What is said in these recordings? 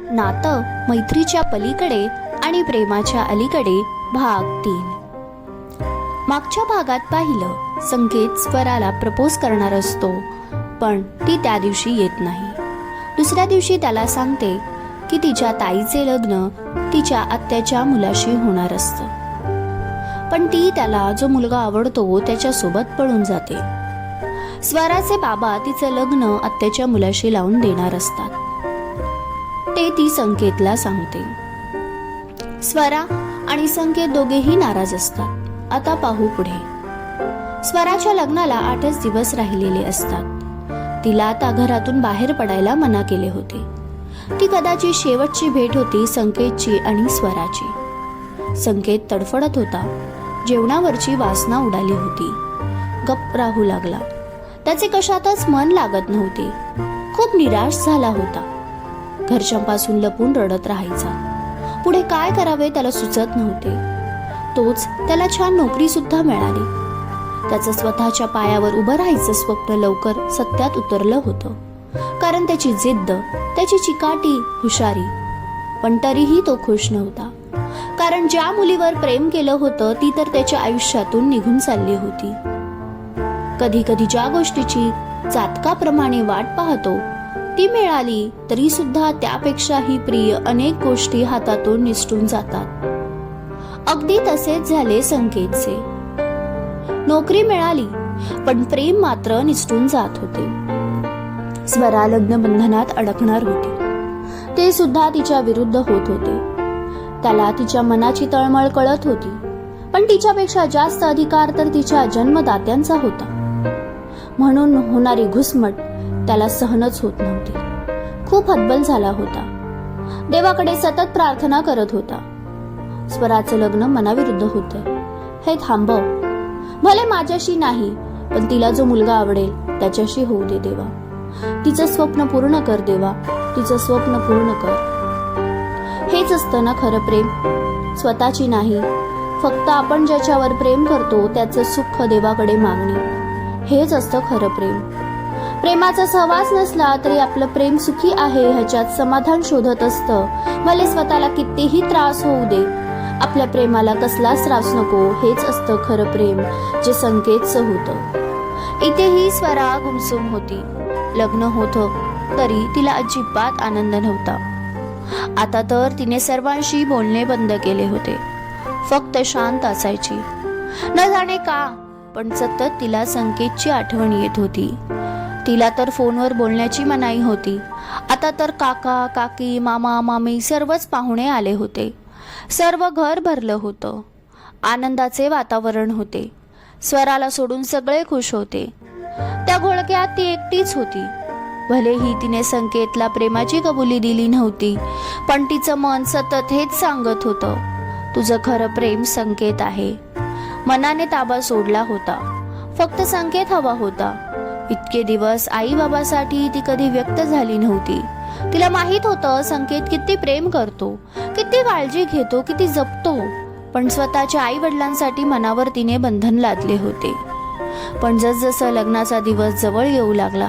नातं मैत्रीच्या पलीकडे आणि प्रेमाच्या अलीकडे भाग तीन. मागच्या भागात पाहिलं संकेत स्वराला प्रपोज करणार असतो पण ती त्या दिवशी येत नाही. दुसऱ्या दिवशी त्याला सांगते की तिच्या ताईचे लग्न तिच्या आत्याच्या मुलाशी होणार असतं. पण ती त्याला जो मुलगा आवडतो त्याच्यासोबत पळून जाते. स्वराचे बाबा तिचं लग्न आत्याच्या मुलाशी लावून देणार असतात. ते ती संकेतला सांगते. स्वरा आणि संकेत दोघेही नाराज असतात. आता पाहू पुढे. स्वराच्या लग्नाला आठच दिवस राहिलेले असतात. तिला आता घरातून बाहेर पडायला मना केले होते. ती कदाचित शेवटची भेट होती संकेतची आणि स्वराची. संकेत तडफडत होता. जेवणावरची वासना उडाली होती. गप्प राहू लागला. त्याचे कशातच मन लागत नव्हते. खूप निराश झाला होता. घरच्यांपासून लपून रडत राहायचा. पुढे काय करावे त्याला सुचत नव्हते. तोच त्याला छान नोकरी सुद्धा मिळाली. त्याचं स्वतःच्या पायावर उभं राहायचं स्वप्न लवकर सत्यात उतरलं होतं. कारण त्याची जिद्द त्याची चिकाटी हुशारी. पण तरीही तो खुश नव्हता. कारण ज्या मुलीवर प्रेम केलं होतं ती तर त्याच्या आयुष्यातून निघून चालली होती. कधी कधी ज्या गोष्टीची जातकाप्रमाणे वाट पाहतो ती मिळाली तरी सुद्धा त्यापेक्षाही प्रिय अनेक गोष्टी हातातून निसटून जातात. अगदी तसेच झाले संकेतचे. नोकरी मिळाली पण प्रेम मात्र निसटून जात होते. स्वरा लग्न बंधनात अडकणार होती. ते सुद्धा तिच्या विरुद्ध होत होते. त्याला तिच्या मनाची तळमळ कळत होती पण तिच्यापेक्षा जास्त अधिकार तर तिच्या जन्मदात्यांचा होता. म्हणून होणारी घुसमट त्याला सहनच होत नव्हती. खूप हतबल झाला होता. देवाकडे सतत प्रार्थना करत होता. स्वराचं लग्न मनाविरुद्ध होतं. हे थांबव. भले माझ्याशी नाही पण तिला जो मुलगा आवडेल त्याच्याशी होऊ दे देवा. तिचं स्वप्न पूर्ण कर देवा. तिचं स्वप्न पूर्ण कर. हेच असतं ना खरं प्रेम? स्वतःची नाही. फक्त आपण ज्याच्यावर प्रेम करतो त्याचं सुख देवाकडे मागणे. हेच असतं खरं प्रेम. प्रेमाचा सहवास नसला तरी आपलं प्रेम सुखी आहे ह्याच्यात समाधान शोधत असतं. भले स्वतःला कितीही त्रास होऊ दे. आपल्या प्रेमाला कसलाच त्रास नको हेच असतं खरं प्रेम जे संकेतचं होतं. इथेही स्वरा गुमसुम होती. लग्न होतं तरी तिला अजिबात आनंद नव्हता. आता तर तिने सर्वांशी बोलणे बंद केले होते. फक्त शांत असायची. न जाणे का? पण सतत तिला संकेतची आठवण येत होती. तिला तर फोनवर बोलण्याची मनाई होती. आता तर काका काकी मामा मामी सर्वच पाहुणे आले होते. सर्व घर भरलं होतं. आनंदाचे वातावरण होते. स्वराला सोडून सगळे खुश होते. त्या घोळक्यात ती एकटीच होती. भलेही तिने संकेतला प्रेमाची कबुली दिली नव्हती पण तिचं मन सतत हेच सांगत होतं तुझं खरं प्रेम संकेत आहे. मनाने ताबा सोडला होता. फक्त संकेत हवा होता. इतके दिवस आई बाबासाठी ती कधी व्यक्त झाली नव्हती. तिला माहीत होतं संकेत किती प्रेम करतो किती काळजी घेतो किती जपतो. पण स्वतःच्या आई वडिलांसाठी मनावर तिने बंधन लादले होते. पण जसजसं लग्नाचा दिवस जवळ येऊ लागला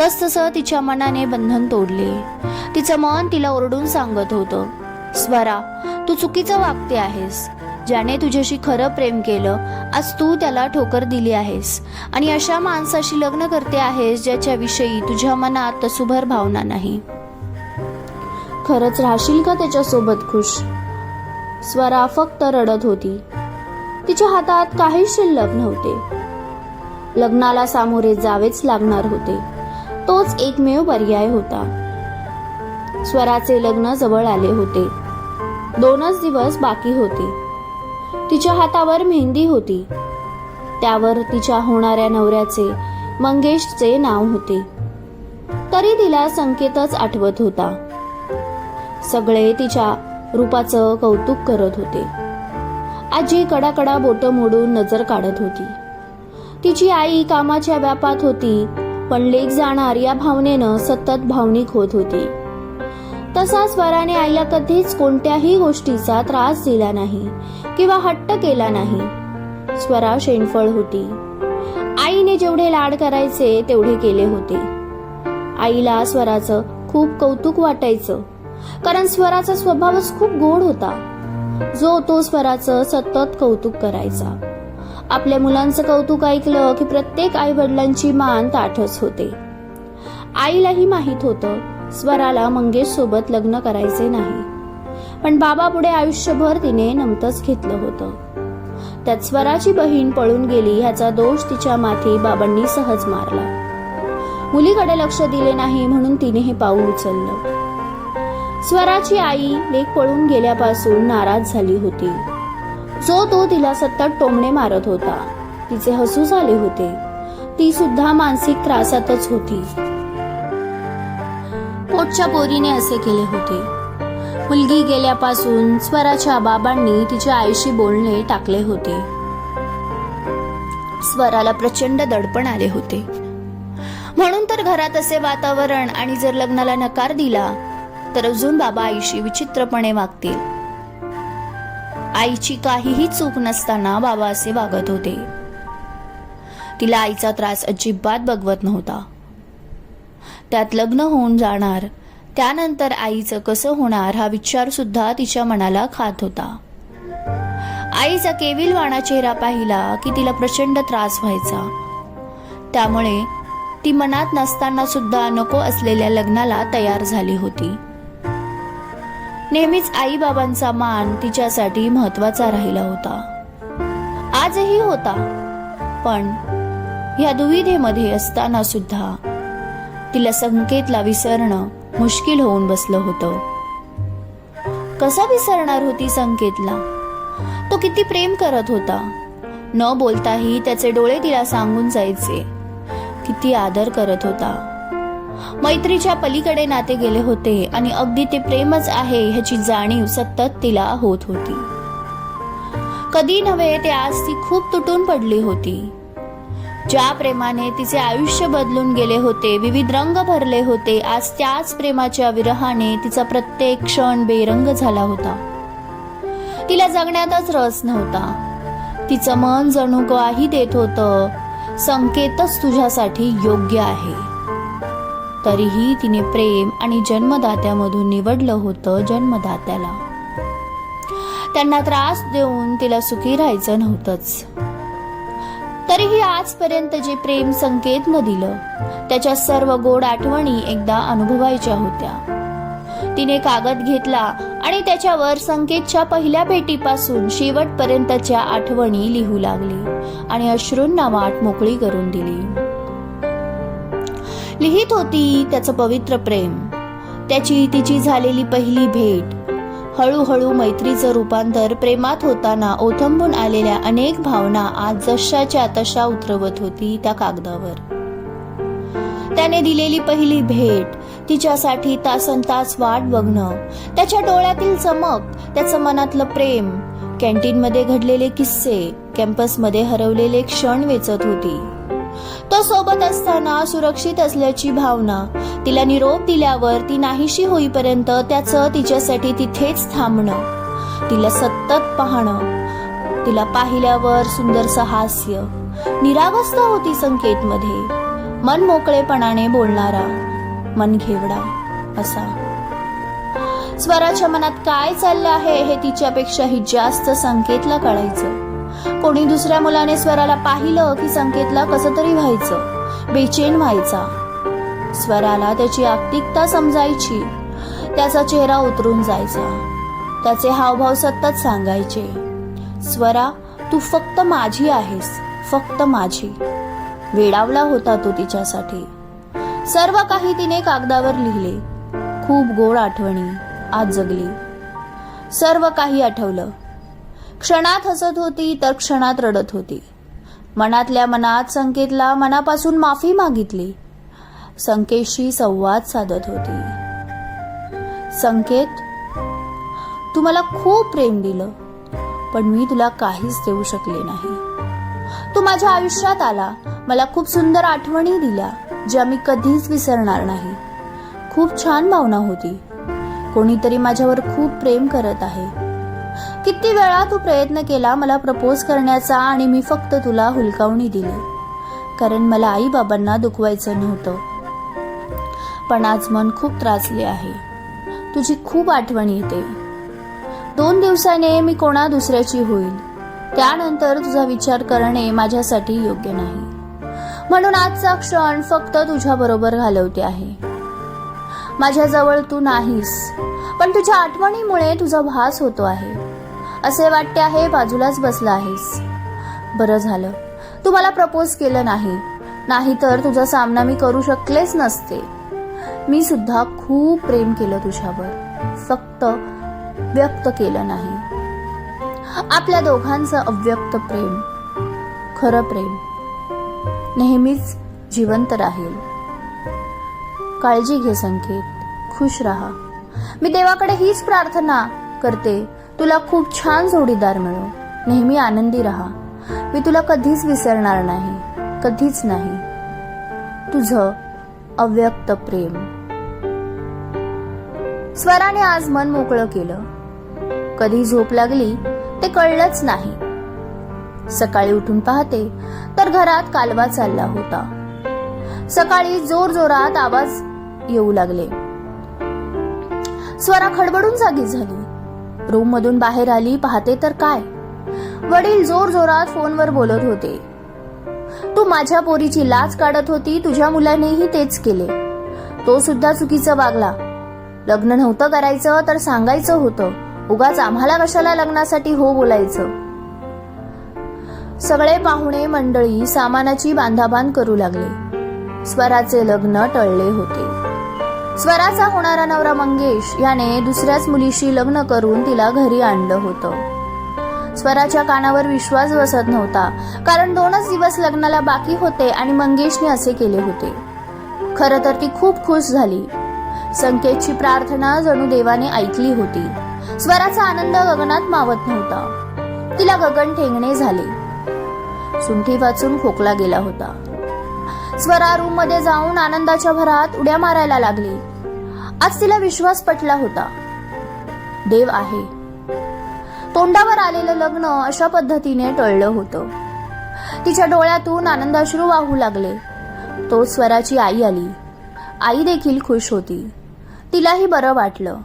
तस तसं तिच्या मनाने बंधन तोडले. तिचं मन तिला ओरडून सांगत होतं स्वरा तू चुकीचं वागते आहेस. ज्याने तुझ्याशी खरं प्रेम केलं आज तू त्याला ठोकर दिली आहेस. आणि अशा माणसाशी लग्न करते आहेस ज्याच्याविषयी तुझ्या मनात तसुभर भावना नाही. खरंच राहशील का त्याच्यासोबत खुश? स्वरा फक्त रडत होती. तिच्या हातात काही शिल्लक नव्हते लग्नाला सामोरे जावेच लागणार होते. तोच एकमेव पर्याय होता. स्वराचे लग्न जवळ आले होते. दोनच दिवस बाकी होते. तिच्या हातावर मेहंदी होती. त्यावर तिच्या होणाऱ्या नवऱ्याचे मंगेशचे नाव होते. तरी तिला संकेतच आठवत होता. सगळे तिच्या रूपाचं कौतुक करत होते. आजी कडाकडा बोट मोडून नजर काढत होती. तिची आई कामाच्या व्यापात होती पण लेख जाणार या भावनेनं सतत भावनिक होत होती. तसा स्वराने आईला कधीच कोणत्याही गोष्टीचा त्रास दिला नाही किंवा हट्ट केला नाही. स्वरा शेणफळ होती. आईने जेवढे लाड करायचे तेवढे केले होते. आईला स्वराचं खूप कौतुक वाटायचं कारण स्वराचा स्वभावच खूप गोड होता. जो तो स्वराचं सतत कौतुक करायचा. आपल्या मुलांचं कौतुक ऐकलं की प्रत्येक आई वडिलांची मान ताठच होते. आईलाही माहीत होतं स्वराला मंगेश सोबत लग्न करायचे नाही. पण बाबा पुढे आयुष्यभर तिने नमतच घेतलं होतं. त्यात स्वराची बहीण पळून गेली ह्याचा दोष तिच्या माथी बाबांनी सहज मारला. मुलीकडे लक्ष दिले नाही म्हणून तिने हे पाऊल उचललं. स्वराची आई लेख पळून गेल्यापासून नाराज झाली होती. जो तो तिला सतत टोमणे मारत होता. तिचे हसू झाले होते. ती सुद्धा मानसिक त्रासातच होती. पोटच्या पोरीने असे केले होते? मुलगी गेल्यापासून स्वराच्या बाबांनी तिच्या आईशी बोलणे टाकले होते. स्वराला प्रचंड दडपण आले होते. म्हणून तर घरात असे वातावरण आणि जर लग्नाला नकार दिला तर अजून बाबा आईशी विचित्रपणे वागतील. आईची काहीही चूक नसताना बाबा असे वागत होते. तिला आईचा त्रास अजिबात बघवत नव्हता. त्यात लग्न होऊन जाणार. त्यानंतर आईचं कसं होणार हा विचार सुद्धा तिच्या मनाला खात होता. आईचा केविलवाणा चेहरा पाहिला की तिला प्रचंड त्रास व्हायचा. त्यामुळे ती मनात नसताना सुद्धा नको असलेल्या लग्नाला तयार झाली होती. नेहमीच आई बाबांचा मान तिच्यासाठी महत्त्वाचा राहिला होता. आजही होता. पण ह्या दुविधेमध्ये असताना सुद्धा तिला संकेतला विसरणं मुश्किल होऊन बसलं होतं. कसा विसरणार होती संकेतला? तो किती प्रेम करत होता. न बोलताही त्याचे डोळे तिला सांगून जायचे. किती आदर करत होता. मैत्रीच्या पलीकडे नाते गेले होते आणि अगदी ते प्रेमच आहे ह्याची जाणीव सतत तिला होत होती. कधी नव्हे ते आज ती खूप तुटून पडली होती. ज्या प्रेमाने तिचे आयुष्य बदलून गेले होते विविध रंग भरले होते आज त्याच प्रेमाच्या विरहाने तिचा प्रत्येक क्षण बेरंग झाला होता. तिला जगण्यातच रस नव्हता. तिचं मन जणू ग्वाही देत होतं संकेतच तुझ्यासाठी योग्य आहे. तरीही तिने प्रेम आणि जन्मदात्यामधून निवडलं होतं जन्मदात्याला. त्यांना त्रास देऊन तिला सुखी राहायचं नव्हतंच. तरीही आजपर्यंत जे प्रेम संकेतनं दिलं त्याच्या सर्व गोड आठवणी एकदा अनुभवायच्या होत्या. तिने कागद घेतला आणि त्याच्यावर संकेतच्या पहिल्या भेटीपासून शेवटपर्यंतच्या आठवणी लिहू लागली आणि अश्रूंना वाट मोकळी करून दिली. लिहित होती त्याचं पवित्र प्रेम. त्याची तिची झालेली पहिली भेट हळूहळू मैत्रीचं रूपांतर प्रेमात होताना ओथंबून आलेल्या अनेक भावना आज जशाच्या तशा उतरवत होती त्या कागदावर. त्याने दिलेली पहिली भेट तिच्यासाठी तासन तास वाट बघणं त्याच्या डोळ्यातील चमक त्याचं मनातलं प्रेम कॅन्टीनमध्ये घडलेले किस्से कॅम्पसमध्ये हरवलेले क्षण वेचत होती. तो सोबत असताना सुरक्षित असल्याची भावना. तिला निरोप दिल्यावर ती नाहीशी होईपर्यंत त्याचं तिच्यासाठी तिथेच थांबणं. तिला सतत पाहणं. तिला पाहिल्यावर सुंदरसं हास्य निरावस्था होती संकेतमध्ये. मन मोकळेपणाने बोलणारा. मन घेवडा. असा. स्वराच्या मनात काय चाललं आहे हे तिच्यापेक्षाही जास्त संकेतला कळायचं. कोणी दुसऱ्या मुलाने स्वराला पाहिलं की संकेतला कसं तरी व्हायचं. बेचैन व्हायचा. स्वराला त्याची आक्तिकता समजायची. त्याचा चेहरा उतरून जायचा. त्याचे हावभाव सतत सांगायचे. स्वरा तू फक्त माझी आहेस. फक्त माझी. वेडावला होता तो तिच्यासाठी. सर्व काही तिने कागदावर लिहिले. खूप गोड आठवणी. आज जगली. सर्व काही आठवलं. क्षणात हसत होती तर क्षणात रडत होती. मनातल्या मनात संकेतला मनापासून माफी मागितली. संकेतशी संवाद साधत होती. संकेत तू मला खूप प्रेम दिलं पण मी तुला काहीच देऊ शकले नाही. तू माझ्या आयुष्यात आला मला खूप सुंदर आठवणी दिल्या ज्या मी कधीच विसरणार नाही. खूप छान भावना होती. कोणीतरी माझ्यावर खूप प्रेम करत आहे. किती वेळा तू प्रयत्न केला मला प्रपोज करण्याचा आणि मी फक्त तुला हुलकावणी दिली. कारण मला आई बाबांना दुखवायचं नव्हतं. पण आज मन खूप त्रासले आहे. तुझी खूप आठवण येते. दोन दिवसाने मी कोणा दुसऱ्याची होईल. त्यानंतर तुझा विचार करणे माझ्यासाठी योग्य नाही. म्हणून आजचा क्षण फक्त तुझ्या बरोबर घालवते आहे. माझ्याजवळ तू नाहीस पण तुझ्या आठवणीमुळे तुझा भास होतो आहे. असे वाटते आहे बाजूलाच बसला आहेस. बरं झालं. तू मला प्रपोज केलं नाही. नाहीतर तुझा सामना मी करू शकलेच नसते. मी सुद्धा खूप प्रेम केलं तुझ्यावर. फक्त व्यक्त केलं नाही. आपल्या दोघांचं अव्यक्त प्रेम. खरं प्रेम. नेहमीच जिवंत राहील. काळजी घे संकेत. खुश राहा. मी देवाकडे हीच प्रार्थना करते. तुला खूप छान जोडीदार मिळो. नेहमी आनंदी राहा. मी तुला कधीच विसरणार नाही. कधीच नाही. तुझं अव्यक्त प्रेम. स्वराने आज मन मोकळं केलं. कधी झोप लागली ते कळलंच नाही. सकाळी उठून पाहते तर घरात कालवा चालला होता. सकाळी जोर जोरात आवाज येऊ लागले. स्वरा खडबडून जागी झाली. रूम मधून बाहेर आली पाहते तर काय? वडील जोर जोरात फोनवर बोलत होते. तू माझ्या पोरीची लाच काढत होती तुझ्या मुलानेही तेच केले. तो सुद्धा चुकीचं वागला. लग्न नव्हतं करायचं तर सांगायचं होतं. उगाच आम्हाला कशाला लग्नासाठी हो बोलायचं? सगळे पाहुणे मंडळी सामानाची बांधाबांध करू लागले. स्वराचे लग्न टळले होते. स्वराचा होणारा नवरा मंगेश याने दुसऱ्याच मुलीशी लग्न करून तिला घरी आणलं होतं. स्वराच्या कानावर विश्वास बसत नव्हता कारण दोनच दिवस लग्नाला बाकी होते आणि मंगेशने असे केले होते. खरं तर ती खूप खुश झाली. संकेतची प्रार्थना जणू देवाने ऐकली होती. स्वराचा आनंद गगनात मावत नव्हता. तिला गगन ठेंगणे झाले. सुंठी वाचून खोकला गेला होता. स्वरा रूममध्ये जाऊन आनंदाच्या भरात उड्या मारायला लागली. आज तिला विश्वास पटला होता. देव आहे. तोंडावर आलेलं लग्न अशा पद्धतीने टळलं होतं. तिच्या डोळ्यातून आनंदाश्रू वाहू लागले. तो स्वराची आई आली. आई देखील खुश होती. तिलाही बरं वाटलं.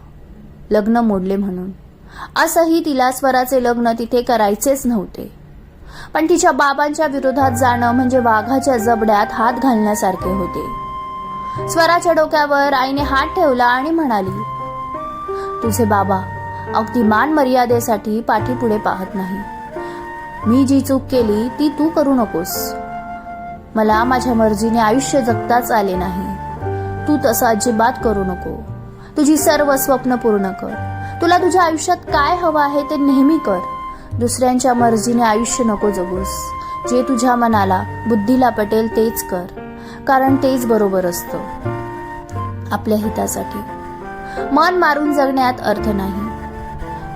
लग्न मोडले म्हणून. असंही तिला स्वराचे लग्न तिथे करायचेच नव्हते. पण तिच्या बाबांच्या विरोधात जाणं म्हणजे वाघाच्या जबड्यात हात घालण्यासारखे होते. स्वराच्या डोक्यावर आईने हात ठेवला आणि म्हणाली तुझे बाबा अगदी मान मर्यादेसाठी पाठीपुढे पाहत नाही. मी जी चूक केली ती तू करू नकोस. मला माझ्या मर्जीने आयुष्य जगताच आले नाही. तू तसं अजिबात करू नको. तुझी सर्व स्वप्न पूर्ण कर. तुला तुझ्या आयुष्यात काय हवं आहे ते नेहमी कर. दुसऱ्यांच्या मर्जीने आयुष्य नको जगूस. जे तुझ्या मनाला बुद्धीला पटेल तेच कर. कारण तेच बरोबर असतं. आपल्या हितासाठी. मन मारून जगण्यात अर्थ नाही.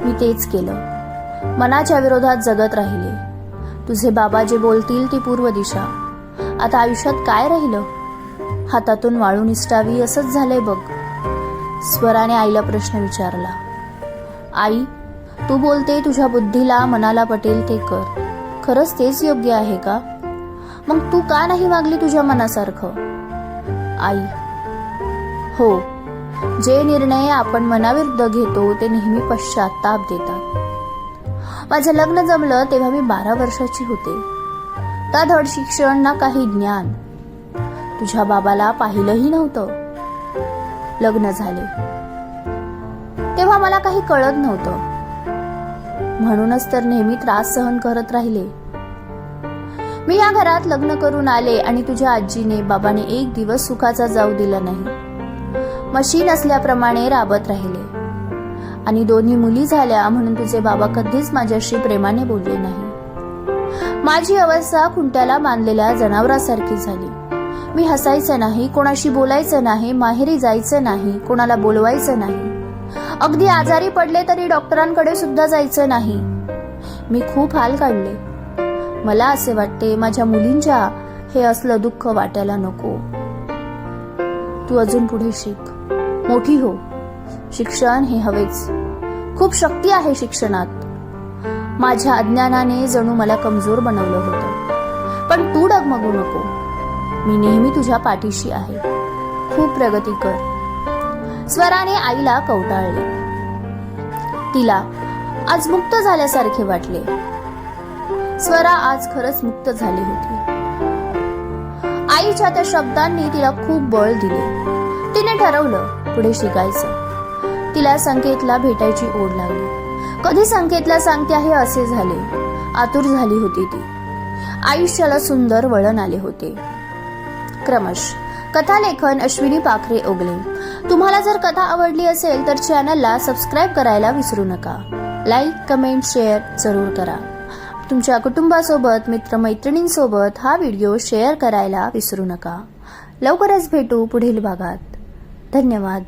मी तेच केलं. मनाच्या विरोधात जगत राहिले. तुझे बाबा जे बोलतील ती पूर्व दिशा. आता आयुष्यात काय राहिलं? हातातून वाळून इष्टावी असंच झालंय बघ. स्वराने आईला प्रश्न विचारला. आई तू बोलते तुझ्या बुद्धीला मनाला पटेल ते कर. खरंच तेच योग्य आहे का? मग तू का नाही वागली तुझ्या मनासारखं? आई. हो. जे निर्णय आपण मनाविरुद्ध घेतो ते नेहमी पश्चाताप देतात. माझं लग्न जमलं तेव्हा मी बारा वर्षाची होते. त्या धड शिक्षण ना काही ज्ञान. तुझ्या बाबाला पाहिलंही नव्हतं. लग्न झाले. तेव्हा मला काही कळत नव्हतं. म्हणूनच तर नेहमी त्रास सहन करत राहिले. मी या घरात लग्न करून आले आणि तुझ्या आजीने बाबाने एक दिवस सुखाचा जाऊ दिला नाही. मशीन असल्याप्रमाणे राबत राहिले. आणि दोन्ही मुली झाल्या म्हणून तुझे बाबा कधीच माझ्याशी प्रेमाने बोलले नाही. माझी अवस्था खुंट्याला बांधलेल्या जनावरासारखी झाली. मी हसायचं नाही कोणाशी बोलायचं नाही माहेरी जायचं नाही कोणाला बोलवायचं नाही. अगदी आजारी पडले तरी डॉक्टरांकडे सुद्धा जायचं नाही. मी खूप हाल काढले. मला असे वाटते माझ्या मुलींच्या हे असलं दुःख वाटायला नको. तू अजून पुढे शिक. मोठी हो. शिक्षण हे हवेच. खूप शक्ती आहे शिक्षणात. माझ्या अज्ञानाने जणू मला कमजोर बनवलं होतं. पण तू डगमगू नको. मी नेहमी तुझ्या पाठीशी आहे. खूप प्रगती कर. स्वराने आईला कवटाळले. तिला आज मुक्त झाल्यासारखे वाटले. स्वरा आज खरंच मुक्त झाली होती. आईच्या त्या शब्दांनी तिला खूप बळ दिले. तिने ठरवलं पुढे शिकायचं. तिला संकेतला भेटायची ओढ लागली. कधी संकेतला सांगते आहे असे झाले. आतुर झाली होती ती. आयुष्याला सुंदर वळण आले होते. क्रमश कथालेखन अश्विनी पाखरे ओगले. तुम्हाला जर कथा आवडली असेल तर चॅनलला सबस्क्राईब करायला विसरू नका. लाईक कमेंट शेअर जरूर करा. तुमच्या कुटुंबासोबत मित्रमैत्रिणींसोबत हा व्हिडिओ शेअर करायला विसरू नका. लवकरच भेटू पुढील भागात. धन्यवाद.